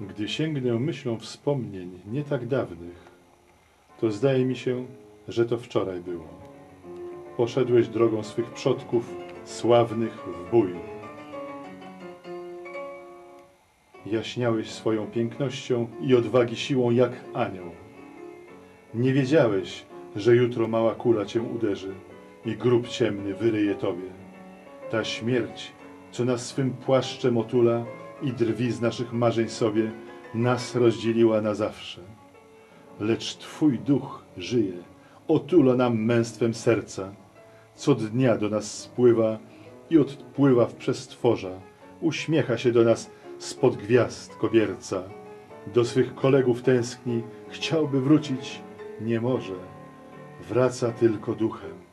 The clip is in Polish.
Gdy sięgnę myślą wspomnień nie tak dawnych, to zdaje mi się, że to wczoraj było. Poszedłeś drogą swych przodków, sławnych w bój. Jaśniałeś swoją pięknością i odwagi siłą jak anioł. Nie wiedziałeś, że jutro mała kula cię uderzy i grób ciemny wyryje tobie. Ta śmierć, co nas swym płaszczem otula i drwi z naszych marzeń sobie, nas rozdzieliła na zawsze. Lecz Twój duch żyje, otula nam męstwem serca, co dnia do nas spływa i odpływa w przestworza, uśmiecha się do nas spod gwiazd kobierca. Do swych kolegów tęskni, chciałby wrócić, nie może, wraca tylko duchem.